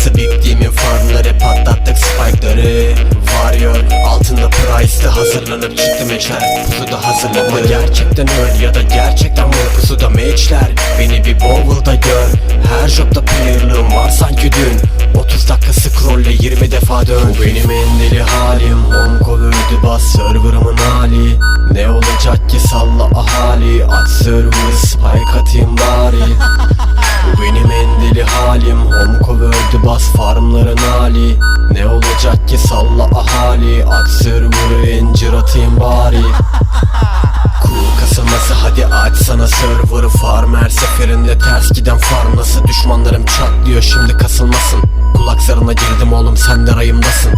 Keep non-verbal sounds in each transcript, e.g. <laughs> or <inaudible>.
PK'sı bittiğimin farmları. Patlattık spike'ları. Varıyor altında price'tı hazırlanıp çıktı meşer Pusuda hazırladı. Ama gerçekten öl ya da gerçekten var pusuda meçler Beni bir bowl'da gör. Her jobda player'lığım var sanki dün. 30 dakika scroll'le 20 defa dön. Bu benim en deli halim. Home cover'dı bas server'ımın hali. Ne olacak ki salla ahali? Aç server spike atayım bari <laughs> halim. Home cover'dı bas farmların hali. Ne olacak ki salla ahali. Aç server'ı incir atayım bari. <laughs> Cool kasılması hadi aç sana server'ı. Farm Her seferinde ters giden farm. Nasıl düşmanlarım çatlıyor şimdi kasılmasın. Kulak zarına girdim oğlum sen de rayımdasın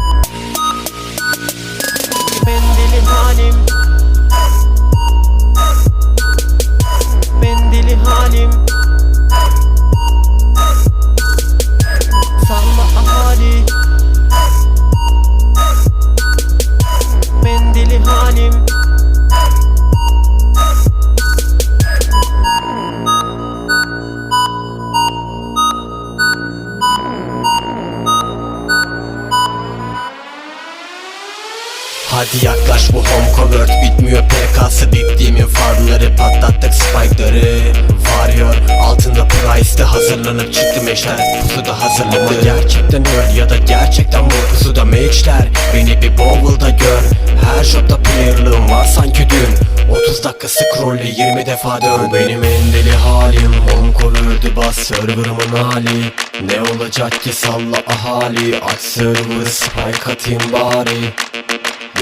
yaklaş bu home covert bitmiyor PK'sı bittiğimin farmları patlattık spike'ları. Varıyor altında price'te hazırlanıp çıktı meşer Pusuda hazırladı. Ama gerçekten öl ya da gerçekten vur pusuda meçler Beni bir bowl'da gör. Her shopta player'lığım var sanki dün. 30 dakika scroll'le 20 defa dön. Bu benim en deli halim. Home cover'dı bas server'ımın hali. Ne olacak ki salla ahali? Aç server spike atayım bari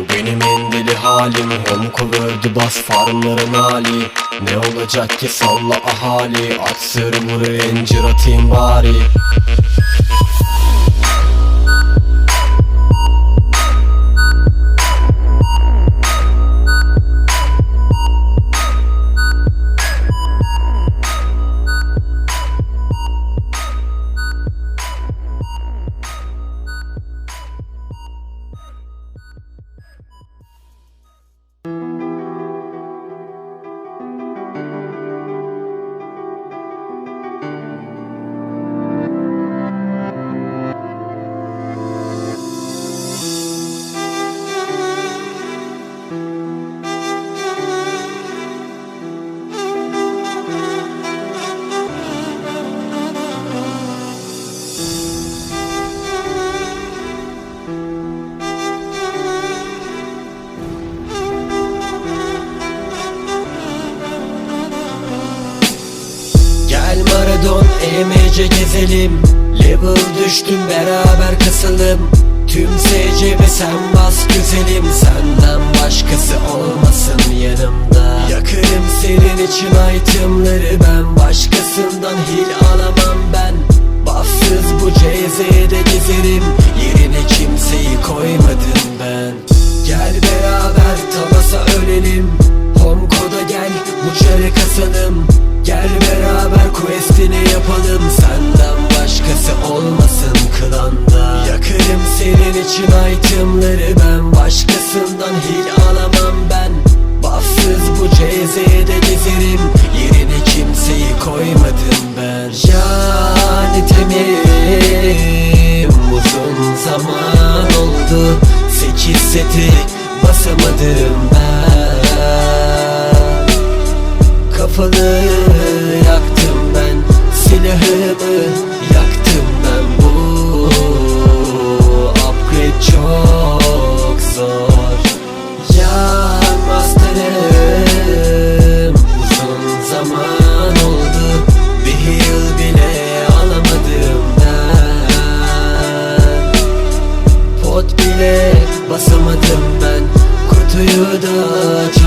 bu benim en deli halim. Home cover'dı bas farmların hali. Ne olacak ki salla ahali? Aç server'ı incir atayım bari gezelim. Level düştüm beraber kasılım Tüm SCB sen bas güzelim. Senden başkası olmasın yanımda. Yakarım senin için itemları ben Başkasından hil alamam ben. Bassız bu CZ'de gezerim. Yerine kimseyi koymadım ben. Gel beraber Talas'a ölelim. Home koda gel bu çare kasalım Gel beraber questini yapalım klanda Yakarım senin için itemları ben. Başkasından hil alamam ben. Bassız bu CZ'de gezerim. Yerine kimseyi koymadım ben. Yani temim Uzun zaman oldu. Sekiz seti basamadım ben. Kutuyu da açamadım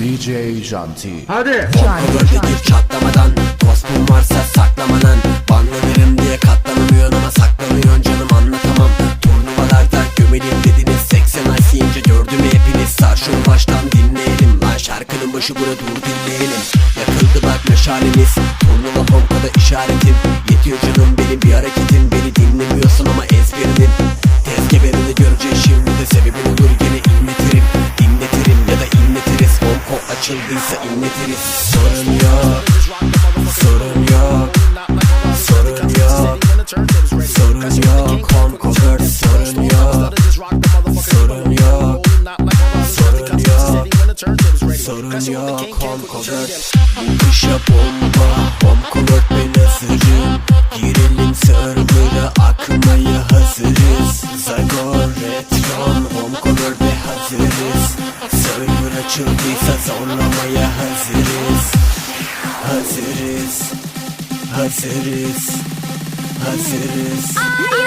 DJ Janti. Hadi. Kontrolde gir çatlamadan Kostum varsa saklamadan. Banlanırım diye katlanamıyorsun ama saklanıyorsun canım anlatamam. Turnuvalarda gömelim dediniz 80 ay yiyince gördüm hepiniz. Sar şunu baştan dinleyelim Lan şarkının başı bura dur dinleyelim. Yakıldı bak meşaleniz Turnuva pompada işaretim. Yetiyor canım benim bir hareketim Beni dinlemiyorsun ama ezberinin Tezgeberini göreceğiz şimdi de sebebin olur yine açıldıysa inletiriz Sorun yok. Sorun yok. Sorun yok. Sorun yok. Home cover sorun yok. Sorun yok. Sorun yok. Sorun yok. Home cover Bu kışa bomba. Home cover ben hazırım Girelim server'a akmaya hazırız. Zagor açıldıysa zorlamaya hazırız. Hazırız. Hazırız. Hazırız. Biz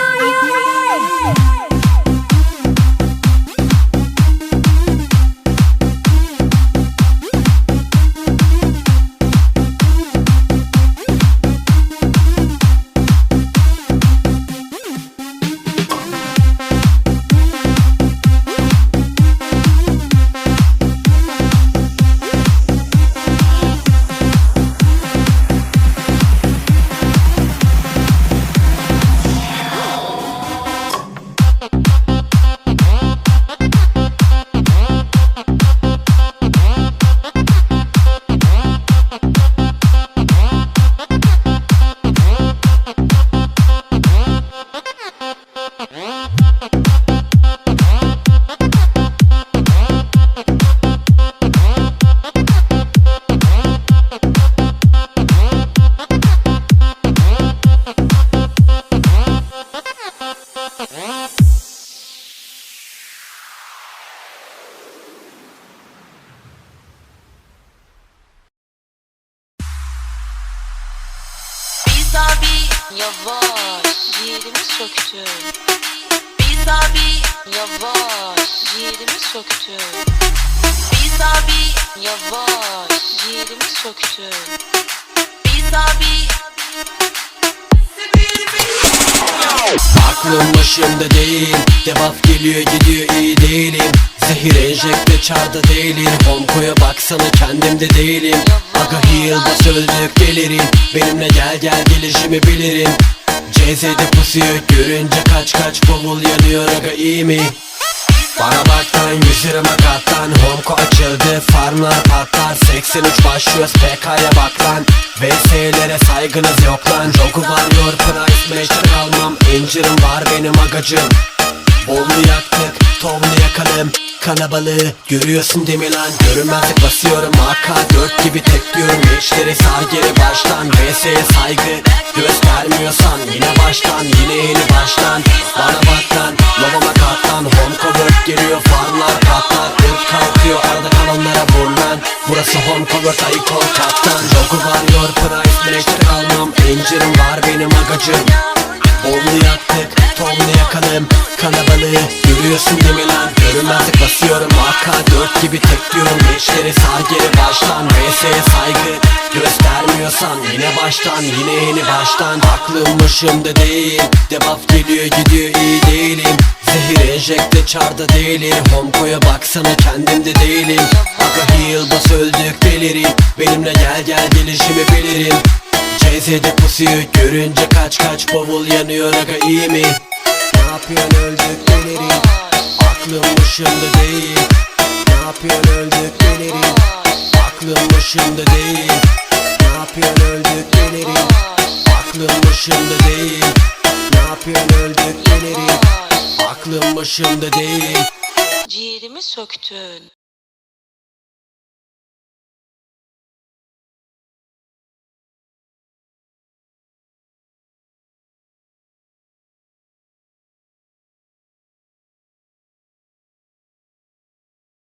yavaş ciğerimi söktün Biz abi yavaş ciğerimi söktün Biz abi yavaş ciğerimi söktün Biz abi. Aklım başımda değil Debaf geliyor gidiyor iyi değilim Zehir enjekte çarda değilim. Honko'ya baksana kendimde değilim. Aga heal bas öldük gelirim. Benimle gel gel gelişimi bilirim. CZ'de pusuyu görünce kaç kaç bavul yanıyor. Aga iyi mi? Bana bak lan yüzüme katlan. Homko açıldı farmlar patlar. 83 başlıyoruz PK'ya bak lan. VS'lere saygınız yok lan. Jogu varıyor price match'te kalmam İncirim var benim agacım Bolu yaktık tovlu yakalım Kalabalığı görüyorsun değil mi lan? Görünmezlik basıyorum AK4 gibi tekliyorum Gençleri sağ geri baştan VS'ye saygı göstermiyorsan Yine baştan yine yeni baştan. Bana bak lan Lovama katlan Home cover geliyor farmlar patlar. Irk kalkıyor arada kalanlara vur lan. Burası home cover ayık ol kaptan. Jogu varıyor price match'te kalmam İncirim var benim agacım. Bolu yaktık, tonlu yakalım. Kalabalığı görüyorsun değil mi lan Görünmezlik basıyorum. AK4 gibi tekliyorum Gençleri sağ geri baştan. VS'ye saygı göstermiyorsan Yine baştan yine yeni baştan. Aklım başımda değil. Debuff geliyor gidiyor iyi değilim. Zehir enjekte çarda değilim. Homko'ya baksana kendimde değilim. Aga heal bas öldük delirim Benimle gel gel gelişimi bilirim. CZ'de pusuyu görünce kaç kaç bavul yanıyor. Aga iyi mi? Ne yapıyorsun? Öldük delirim Aklım başımda değil. Ne yapıyorsun öldük delirim? Aklım başımda değil. Ne yapıyorsun öldük delirim? Aklım başımda değil. Ne yapıyorsun öldük delirim? Aklım başımda değil. Ciğerimi söktün